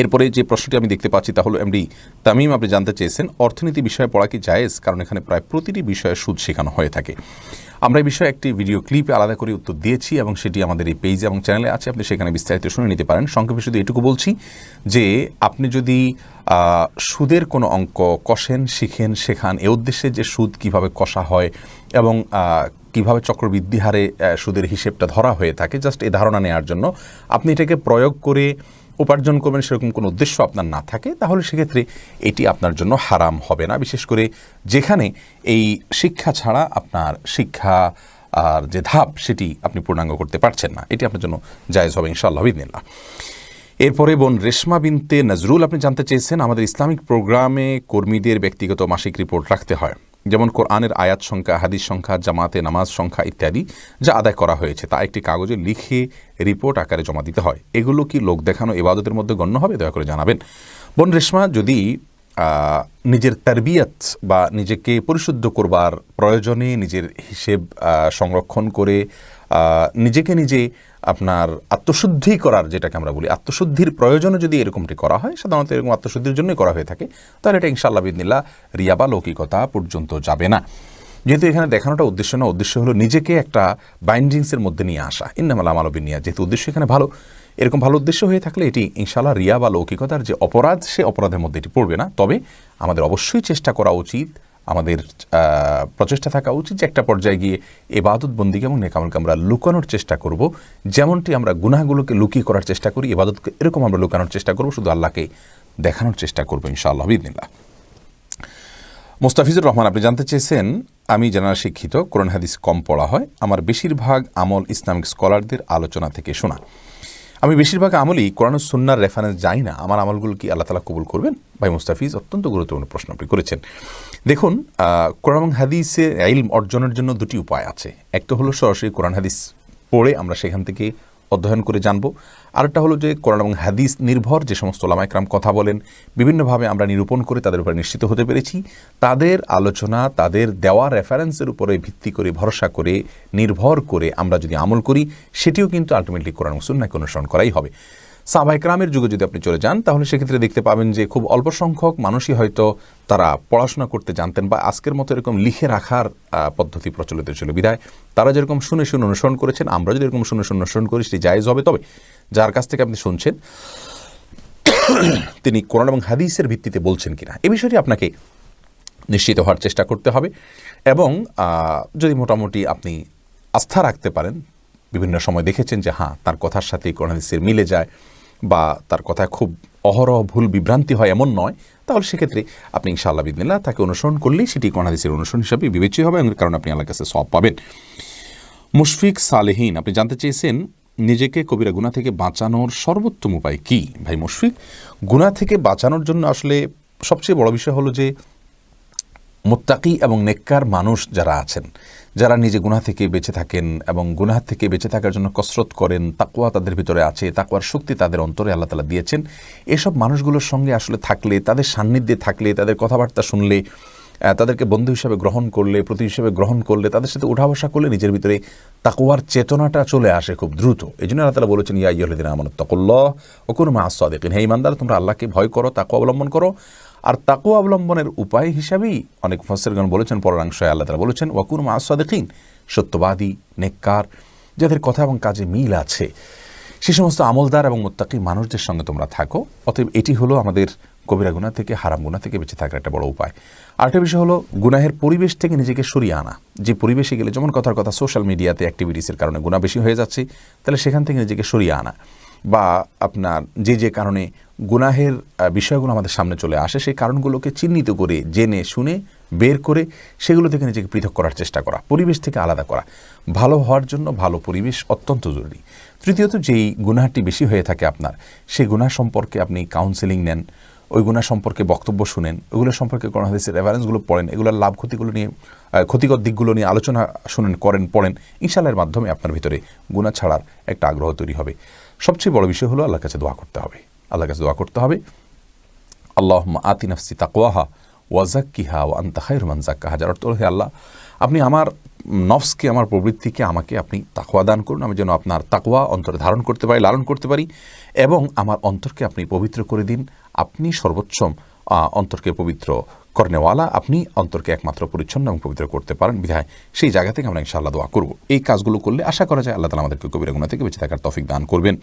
এরপরে যে প্রশ্নটি আমি দেখতে পাচ্ছি তা হলো এমডি তামিম, আপনি জানতে চেয়েছেন, অর্থনীতি বিষয়ে পড়া কি জায়েজ? কারণ এখানে প্রায় প্রতিটি বিষয়ে সুদ শেখানো হয়ে থাকে। আমরা এই বিষয়ে একটি ভিডিও ক্লিপে আলাদা করে উত্তর দিয়েছি এবং সেটি আমাদের এই পেজ এবং চ্যানেলে আছে। আপনি সেখানে বিস্তারিত শুনে নিতে পারেন। সংক্ষেপে শুধু এটুকু বলছি যে, আপনি যদি সুদের কোনো অঙ্ক কষেন, শিখেন, শেখান, এ উদ্দেশ্যে যে সুদ কীভাবে কষা হয় এবং কীভাবে চক্রবৃদ্ধি হারে সুদের হিসেবটা ধরা হয়ে থাকে, জাস্ট এ ধারণা নেওয়ার জন্য, আপনি এটাকে প্রয়োগ করে উপার্জন করবেন, সেরকম কোনো উদ্দেশ্য আপনার না থাকে, তাহলে সেক্ষেত্রে এটি আপনার জন্য হারাম হবে না। বিশেষ করে যেখানে এই শিক্ষা ছাড়া আপনার শিক্ষা, আর যে ধাপ, সেটি আপনি পূর্ণাঙ্গ করতে পারছেন না। এটি আপনার জন্য জায়জ হবে ইনশাআল্লাহ বিদিনিল্লাহ এরপরে বোন রেশমা বিনতে নজরুল, আপনি জানতে চেয়েছেন, আমাদের ইসলামিক প্রোগ্রামে কর্মীদের ব্যক্তিগত মাসিক রিপোর্ট রাখতে হয়। যেমন কোরআনের আয়াত সংখ্যা, হাদিস সংখ্যা, জামাতে নামাজ সংখ্যা ইত্যাদি যা আদায় করা হয়েছে, তা একটি কাগজে লিখে রিপোর্ট আকারে জমা দিতে হয়। এগুলো কি লোক দেখানো এবাদতের মধ্যে গণ্য হবে? দয়া করে জানাবেন। বোন রেশমা, যদি নিজের তারবিয়াত বা নিজেকে পরিশুদ্ধ করবার প্রয়োজনে নিজের হিসেব সংরক্ষণ করে নিজেকে নিজে আপনার আত্মশুদ্ধি করার যেটাকে আমরা বলি, আত্মশুদ্ধির প্রয়োজনে যদি এরকমটি করা হয়, সাধারণত এরকম আত্মশুদ্ধির জন্যই করা হয়ে থাকে, তাহলে এটা ইনশাআল্লাহ বিদিনিল্লা রিয়া বা লৌকিকতা পর্যন্ত যাবে না। যেহেতু এখানে দেখানোটা উদ্দেশ্য না, উদ্দেশ্য হলো নিজেকে একটা বাইন্ডিংসের মধ্যে নিয়ে আসা। ইন্নামাল আমালবিন নিয়া যেহেতু উদ্দেশ্য এখানে ভালো, এরকম ভালো উদ্দেশ্য হয়ে থাকলে এটি ইনশাল্লাহ রিয়া বা লৌকিকতার যে অপরাধ, সে অপরাধের মধ্যে এটি পড়বে না। তবে আমাদের অবশ্যই চেষ্টা করা উচিত আমাদের প্রচেষ্টা থাকা উচিত যে একটা পর্যায়ে গিয়ে এবাদত বন্দিকে এবং নেকামলকে আমরা লুকানোর চেষ্টা করব। যেমনটি আমরা গুনাহগুলোকে লুকিয়ে করার চেষ্টা করি, এবাদতকে এরকম আমরা লুকানোর চেষ্টা করব, শুধু আল্লাহকে দেখানোর চেষ্টা করব ইনশাআল্লাহ বিদিনিল্লাহ মোস্তাফিজুর রহমান, আপনি জানতে চেয়েছেন, আমি জেনারেল শিক্ষিত, কোরআন হাদিস কম পড়া হয়। আমার বেশিরভাগ আমল ইসলামিক স্কলারদের আলোচনা থেকে শোনা। আমি বেশিরভাগ আমলই কোরআন সুন্নার রেফারেন্স যাই না, আমার আমলগুলো কি আল্লাহ তালা কবুল করবেন? ভাই মুস্তাফিজ, অত্যন্ত গুরুত্বপূর্ণ প্রশ্ন আপনি করেছেন। দেখুন কোরআন এবং হাদিসের ইলম অর্জনের জন্য দুটি উপায় আছে। একটা হলো সরাসরি কোরআন হাদিস পড়ে আমরা সেখান থেকে অধ্যয়ন করে জানব। আরেকটা হলো যে কোরআন এবং হাদিস নির্ভর, যে সমস্ত ওলামাইকরাম কথা বলেন, বিভিন্নভাবে আমরা নিরূপণ করে তাদের উপরে নিশ্চিত হতে পেরেছি। তাদের আলোচনা, তাদের দেওয়া রেফারেন্সের উপরে ভিত্তি করে, ভরসা করে, নির্ভর করে আমরা যদি আমল করি, সেটিও কিন্তু আলটিমেটলি কোরআন সুন্নাকে অনুসরণ করাই হবে। সাবাইকরামের যুগে যদি আপনি চলে যান, তাহলে সেক্ষেত্রে দেখতে পাবেন যে খুব অল্প সংখ্যক মানুষই হয়তো তারা পড়াশোনা করতে জানতেন বা আজকের মতো এরকম লিখে রাখার পদ্ধতি প্রচলিত ছিল। বিধায় তারা যেরকম শুনে শুনে অনুসরণ করেছেন, আমরা যদি এরকম শুনে শুনে অনুসরণ করি, সেটি জায়জ হবে। তবে যার কাছ থেকে আপনি শুনছেন, তিনি কোরআন এবং হাদিসের ভিত্তিতে বলছেন কিনা, এ বিষয়টি আপনাকে নিশ্চিত হওয়ার চেষ্টা করতে হবে। এবং যদি মোটামুটি আপনি আস্থা রাখতে পারেন বিভিন্ন সময় দেখেছেন যে হ্যাঁ তার কথার সাথে কোরআন মিলে যায় বা তার কথায় খুব অহরহ ভুল বিভ্রান্তি হয় এমন নয়। তাহলে সেক্ষেত্রে আপনি ইনশাআল্লাহ বিদিনিল্লাহ তাকে অনুসরণ করলেই সেটি কোরআন অনুসরণ হিসাবে বিবেচ্য হবে কারণ আপনি আল্লাহর কাছে সব পাবেন। মুশফিক সালেহীন, আপনি জানতে চেয়েছেন নিজেকে কবিরা গুণা থেকে বাঁচানোর সর্বোত্তম উপায় কি? ভাই মুশফিক গুণা থেকে বাঁচানোর জন্য আসলে সবচেয়ে বড় বিষয় হলো যে মোত্তাকি এবং নেককার মানুষ যারা আছেন, যারা নিজে গুনাহ থেকে বেঁচে থাকেন এবং গুনাহ থেকে বেঁচে থাকার জন্য কসরত করেন তাকুয়া তাদের ভিতরে আছে তাকুয়ার শক্তি তাদের অন্তরে আল্লাহ তালা দিয়েছেন, এসব মানুষগুলোর সঙ্গে আসলে থাকলে, তাদের সান্নিধ্যে থাকলে, তাদের কথাবার্তা শুনলে তাদেরকে বন্ধু হিসেবে গ্রহণ করলে, প্রতি হিসেবে গ্রহণ করলে, তাদের সাথে উঠা বসা করলে নিজের ভিতরে তাকুয়ার চেতনাটা চলে আসে খুব দ্রুত। এই জন্য আল্লাহ তালা বলেছেন, ইয়া ইহদিন আমানত তকল্লাহ ও কোনো মা আসাদিন হে ইমানদার, তোমরা আল্লাহকে ভয় করো তাকুয়া অবলম্বন করো আর তাকুয়া অবলম্বনের উপায় হিসাবেই অনেক ফসরগণ বলেছেন পরাংশয় আল্লাহ তালা বলেছেন ওয়াকুর মা আসাদিন সত্যবাদী, নেককার, যাদের কথা এবং কাজে মিল আছে। সে সমস্ত আমলদার এবং মোত্তাকি মানুষদের সঙ্গে তোমরা থাকো। অতএব এটি হলো আমাদের কবিরা গুণা থেকে, হারাম গুণা থেকে বেঁচে থাকার একটা বড় উপায়। আরেকটা বিষয় হলো, গুনাহের পরিবেশ থেকে নিজেকে সরিয়ে আনা। যে পরিবেশে গেলে যেমন কথার কথা, সোশ্যাল মিডিয়াতে অ্যাক্টিভিটিসের কারণে গুণা বেশি হয়ে যাচ্ছে, তাহলে সেখান থেকে নিজেকে সরিয়ে আনা। বা আপনার যে যে কারণে গুনাহের বিষয়গুলো আমাদের সামনে চলে আসে, সেই কারণগুলোকে চিহ্নিত করে, জেনে, শুনে, বের করে সেগুলো থেকে নিজেকে পৃথক করার চেষ্টা করা, পরিবেশ থেকে আলাদা করা। ভালো হওয়ার জন্য ভালো পরিবেশ অত্যন্ত জরুরি। তৃতীয়ত, যেই গুনাহটি বেশি হয়ে থাকে আপনার, সেই গুনাহ সম্পর্কে আপনি কাউন্সেলিং নেন, ওই গুণা সম্পর্কে বক্তব্য শুনেন ওগুলো সম্পর্কে কোরআন হাদিসের রেফারেন্সগুলো পড়েন, এগুলোর লাভ ক্ষতিগুলো নিয়ে ক্ষতিকর দিকগুলো নিয়ে আলোচনা শুনেন, করেন, পড়েন ইনশাল্লাহের মাধ্যমে আপনার ভিতরে গুণা ছাড়ার একটা আগ্রহ তৈরি হবে। সবচেয়ে বড় বিষয় হলো আল্লাহর কাছে দোয়া করতে হবে। আল্লাহর কাছে দোয়া করতে হবে আল্লাহ আতি নাফসি তাকোয়াহা ওয়াজাক্কিহা ও আন্তা খায়রুমান জাক্কাহা যার অর্থ হে আল্লাহ, আপনি আমার নফসকে, আমার প্রবৃত্তিকে আমাকে আপনি তাকোয়া দান করুন। আমি যেন আপনার তাকোয়া অন্তরে ধারণ করতে পারি, লালন করতে পারি এবং আমার অন্তরকে আপনি পবিত্র করে দিন। আপনি সর্বোচ্চম অন্তরকে পবিত্র কর্নেওয়ালা। আপনি অন্তরকে একমাত্র পরিচ্ছন্ন এবং পবিত্র করতে পারেন। বিধায় সেই জায়গা থেকে আমরা ইনশাআল্লাহ দোয়া করব। এই কাজগুলো করলে আশা করা যায় আল্লাহ তালা আমাদেরকে কবিরা গুণা থেকে বেঁচে থাকার তফিক দান করবেন।